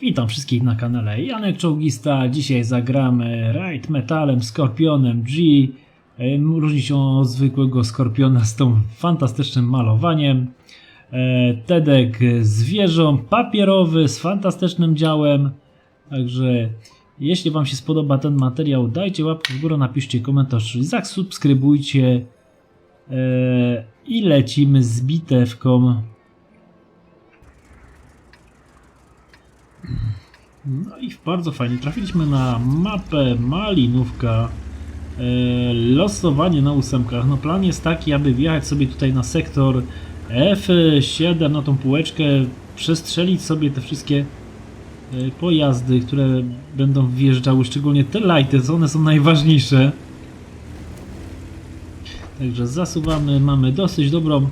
Witam wszystkich na kanale Janek Czołgista. Dzisiaj zagramy Raid Metalem, Skorpionem G. Różni się od zwykłego Skorpiona z tą fantastycznym malowaniem. E, Tedek z papierowy, z fantastycznym działem. Także jeśli Wam się spodoba ten materiał, dajcie łapkę w górę, napiszcie komentarz, zasubskrybujcie e, i lecimy z bitewką. No i bardzo fajnie. Trafiliśmy na mapę Malinówka. E, losowanie na ósemkach. No plan jest taki, aby wjechać sobie tutaj na sektor F7, na tą półeczkę, przestrzelić sobie te wszystkie e, pojazdy, które będą wjeżdżały, szczególnie te lighty, one są najważniejsze. Także zasuwamy, mamy dosyć dobrą e,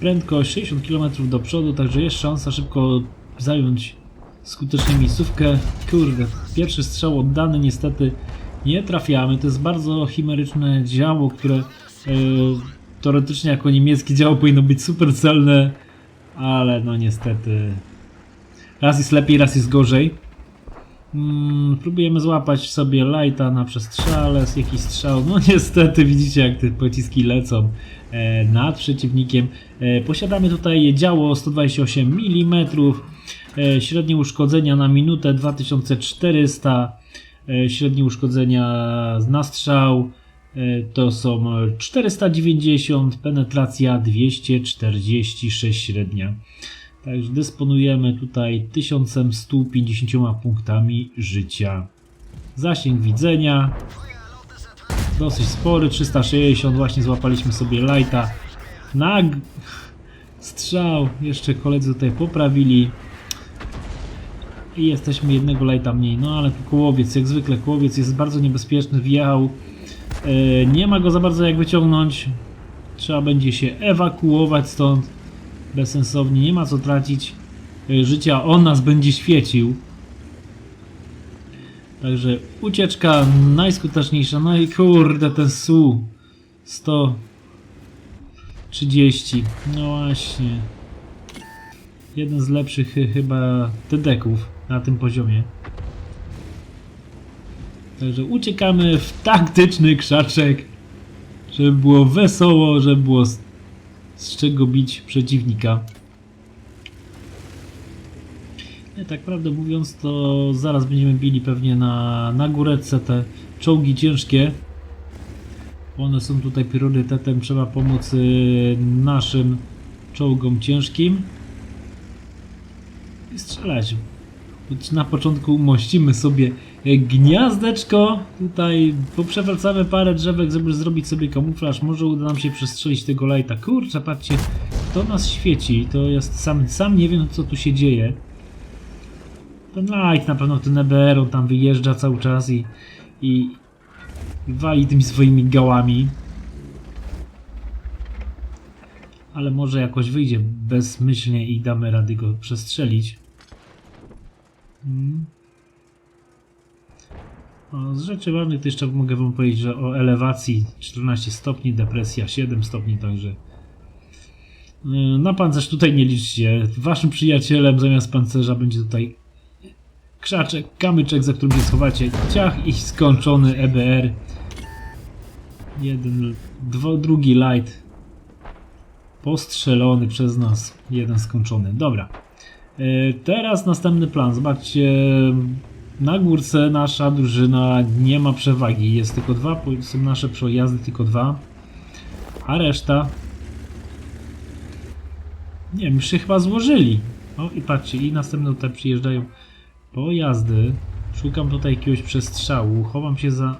prędkość, 60 km do przodu, także jest szansa szybko zająć skutecznie miejscówkę. Kurde, pierwszy strzał oddany, niestety nie trafiamy. To jest bardzo chimeryczne działo, które e, teoretycznie jako niemieckie działo powinno być super celne, ale no niestety raz jest lepiej, raz jest gorzej. Mm, próbujemy złapać sobie lighta na przestrzale, jakiś strzał. No niestety widzicie jak te pociski lecą e, nad przeciwnikiem. E, posiadamy tutaj działo 128 mm, średnie uszkodzenia na minutę 2400, e, średnie uszkodzenia na strzał e, to są 490, penetracja 246 średnia. Także dysponujemy tutaj 1150 punktami życia. Zasięg widzenia dosyć spory, 360. Właśnie złapaliśmy sobie lighta. Nag strzał. Jeszcze koledzy tutaj poprawili. I jesteśmy jednego lighta mniej. No ale kołowiec, jak zwykle kołowiec jest bardzo niebezpieczny. Wjechał. E, nie ma go za bardzo jak wyciągnąć. Trzeba będzie się ewakuować stąd bezsensownie, nie ma co tracić e, życia, on nas będzie świecił. Także ucieczka najskuteczniejsza, no i kurde ten SU 130, no właśnie. Jeden z lepszych chy- chyba tedeków na tym poziomie. Także uciekamy w taktyczny krzaczek, żeby było wesoło, żeby było z z czego bić przeciwnika. Nie, tak prawdę mówiąc, to zaraz będziemy bili pewnie na, na góreczce te czołgi ciężkie. One są tutaj priorytetem, trzeba pomóc y, naszym czołgom ciężkim. Strzelać. Na początku umościmy sobie gniazdeczko. Tutaj poprzewracamy parę drzewek, żeby zrobić sobie kamuflaż. Może uda nam się przestrzelić tego lighta. Kurczę, patrzcie, to nas świeci. To jest sam, sam nie wiem co tu się dzieje. Ten light na pewno ten EBR on tam wyjeżdża cały czas i, i, i wali tymi swoimi gałami. Ale może jakoś wyjdzie bezmyślnie i damy rady go przestrzelić. O, z rzeczy ważnych to jeszcze mogę wam powiedzieć, że o elewacji 14 stopni, depresja 7 stopni, także yy, na pancerz tutaj nie liczcie. Waszym przyjacielem zamiast pancerza będzie tutaj krzaczek, kamyczek, za którym się schowacie. Ciach i skończony EBR. Jeden, dwo, drugi light. Postrzelony przez nas. Jeden skończony. Dobra. E, Teraz następny plan. Zobaczcie, na górce nasza drużyna nie ma przewagi. Jest tylko dwa, są nasze przejazdy tylko dwa. A reszta. Nie wiem, już się chyba złożyli. O i patrzcie, i następne tutaj przyjeżdżają pojazdy. Szukam tutaj jakiegoś przestrzału. Chowam się za.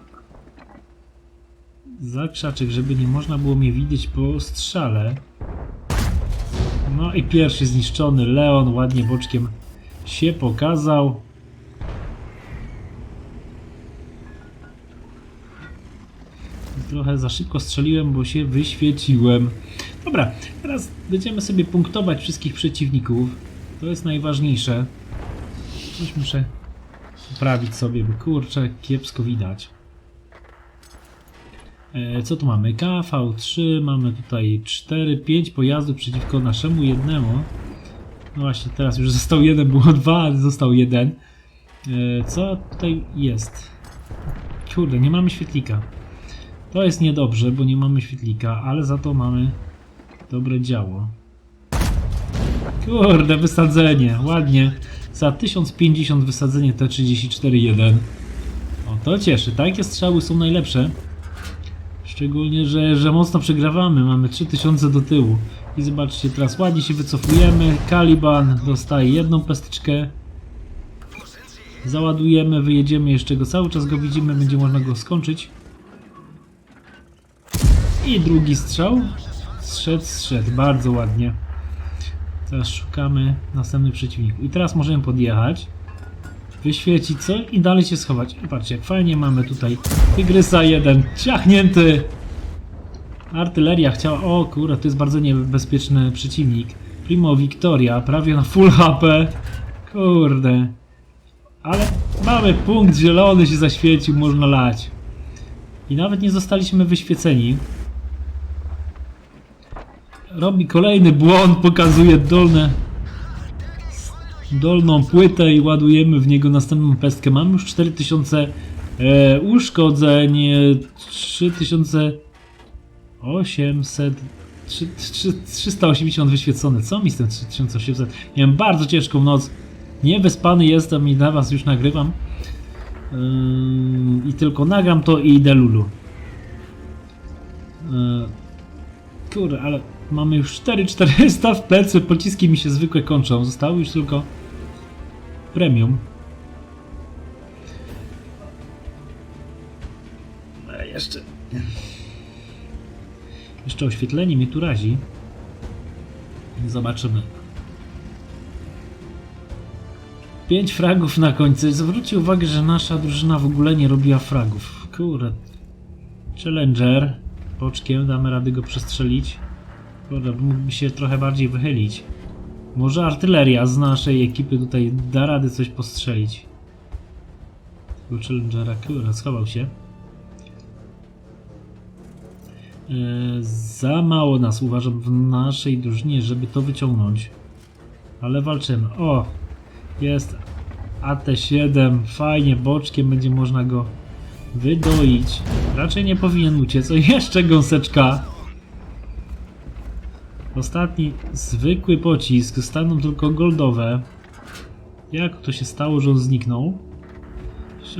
za krzaczek, żeby nie można było mnie widzieć po strzale. No i pierwszy zniszczony Leon ładnie boczkiem się pokazał. Trochę za szybko strzeliłem, bo się wyświeciłem. Dobra, teraz będziemy sobie punktować wszystkich przeciwników. To jest najważniejsze. Coś muszę poprawić sobie, bo kurczę, kiepsko widać. E, Co tu mamy? KV3, mamy tutaj 4, 5 pojazdów przeciwko naszemu jednemu. No właśnie, teraz już został jeden, było dwa, ale został jeden. E, co tutaj jest? Kurde, nie mamy świetlika. To jest niedobrze, bo nie mamy świetlika, ale za to mamy dobre działo. Kurde, wysadzenie, ładnie. Za 1050 wysadzenie T34-1. O, to cieszy. Takie strzały są najlepsze. Szczególnie, że, że mocno przegrawamy. Mamy 3000 do tyłu. I zobaczcie, teraz ładnie się wycofujemy. Caliban dostaje jedną pestyczkę. Załadujemy, wyjedziemy jeszcze go. Cały czas go widzimy, będzie można go skończyć. I drugi strzał. Zszedł, zszedł. Bardzo ładnie. Teraz szukamy następny przeciwnik. I teraz możemy podjechać. Wyświecić co i dalej się schować. Patrzcie, fajnie mamy tutaj Tygrysa 1. Ciachnięty! Artyleria chciała... O kurde, to jest bardzo niebezpieczny przeciwnik. Primo Victoria, prawie na full HP. Kurde. Ale mamy punkt zielony się zaświecił, można lać. I nawet nie zostaliśmy wyświeceni. Robi kolejny błąd, pokazuje dolne dolną płytę i ładujemy w niego następną pestkę. Mamy już 4000 e, uszkodzeń, e, 3800 trzy- trzy- 380 wyświecone. Co mi z tym 3800? Miałem bardzo ciężką noc. Niewyspany jestem i dla was już nagrywam. Ym, I tylko nagram to i idę lulu. Yy, Kurde, ale mamy już 4400 w plecy, pociski mi się zwykłe kończą. Zostało już tylko premium. E, jeszcze. Jeszcze oświetlenie mnie tu razi. Zobaczymy. 5 fragów na końcu. Zwróćcie uwagę, że nasza drużyna w ogóle nie robiła fragów. Kurde. Challenger. Boczkiem damy radę go przestrzelić. Kurde, mógłby się trochę bardziej wychylić. Może artyleria z naszej ekipy tutaj da rady coś postrzelić. Tego Challengera, kurde, schował się. E, za mało nas uważam w naszej drużynie, żeby to wyciągnąć. Ale walczymy. O! Jest AT7. Fajnie, boczkiem będzie można go wydoić. Raczej nie powinien uciec. O, jeszcze gąseczka. Ostatni zwykły pocisk. Zostaną tylko goldowe. Jak to się stało, że on zniknął?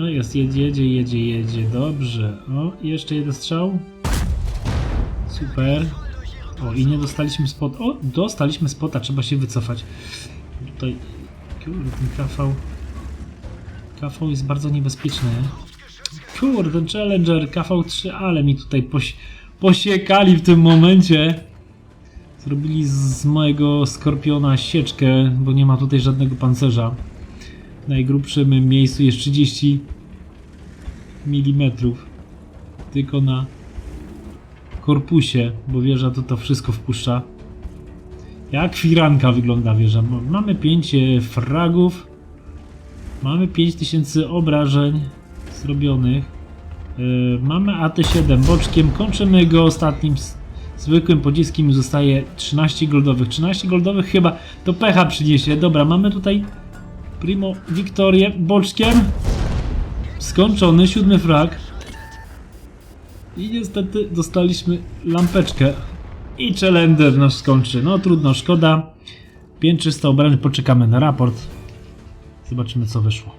O, jest, jedzie, jedzie, jedzie, jedzie. Dobrze. O, jeszcze jeden strzał. Super. O, i nie dostaliśmy spot. O, dostaliśmy spota, trzeba się wycofać. Tutaj. Kurde, ten KV. KV jest bardzo niebezpieczny. Kurde, ten Challenger KV3, ale mi tutaj poś posiekali w tym momencie. Zrobili z mojego Skorpiona sieczkę, bo nie ma tutaj żadnego pancerza. W najgrubszym miejscu jest 30 mm. Tylko na korpusie, bo wieża to to wszystko wpuszcza. Jak firanka wygląda wieża. Mamy 5 fragów. Mamy 5000 obrażeń zrobionych. Yy, mamy AT7 boczkiem. Kończymy go ostatnim zwykłym pociskiem. Zostaje 13 goldowych. 13 goldowych chyba to pecha przyniesie. Dobra, mamy tutaj Primo Wiktorię boczkiem. Skończony, siódmy frag. I niestety dostaliśmy lampeczkę. I Challenger nas skończy. No trudno, szkoda. 5300 obrażeń, poczekamy na raport. Zobaczymy co wyszło.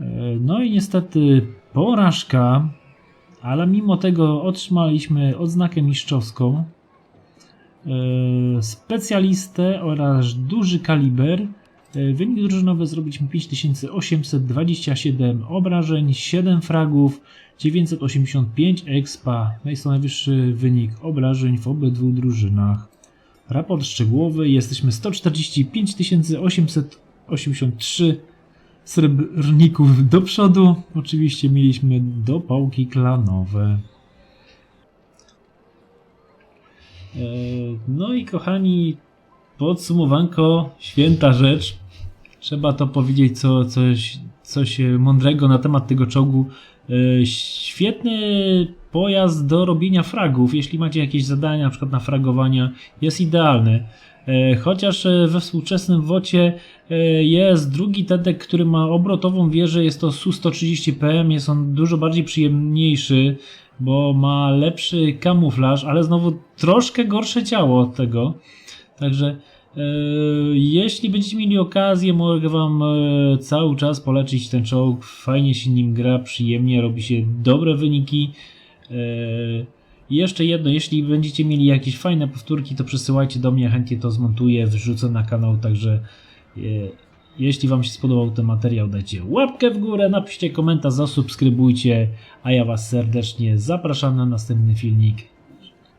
E, No i niestety porażka, ale mimo tego otrzymaliśmy odznakę mistrzowską, e, specjalistę oraz duży kaliber. E, Wynik drużynowy zrobiliśmy 5827 obrażeń, 7 fragów, 985 expa. No jest to najwyższy wynik obrażeń w obydwu drużynach. Raport szczegółowy. Jesteśmy 145 883 srebrników do przodu. Oczywiście mieliśmy dopałki klanowe. E, No i kochani, podsumowanko, święta rzecz. Trzeba to powiedzieć co, coś, coś mądrego na temat tego czołgu. E, Świetny pojazd do robienia fragów. Jeśli macie jakieś zadania, na przykład na fragowania, jest idealny. E, Chociaż e, we współczesnym wocie e, jest drugi Tedek, który ma obrotową wieżę, jest to Su-130 PM, jest on dużo bardziej przyjemniejszy, bo ma lepszy kamuflaż, ale znowu troszkę gorsze ciało od tego. Także jeśli będziecie mieli okazję, mogę wam cały czas polecić ten czołg. Fajnie się nim gra, przyjemnie, robi się dobre wyniki. I jeszcze jedno, jeśli będziecie mieli jakieś fajne powtórki, to przesyłajcie do mnie, chętnie to zmontuję, wrzucę na kanał, także e, jeśli Wam się spodobał ten materiał, dajcie łapkę w górę, napiszcie komentarz, zasubskrybujcie, a ja Was serdecznie zapraszam na następny filmik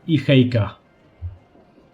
i hejka!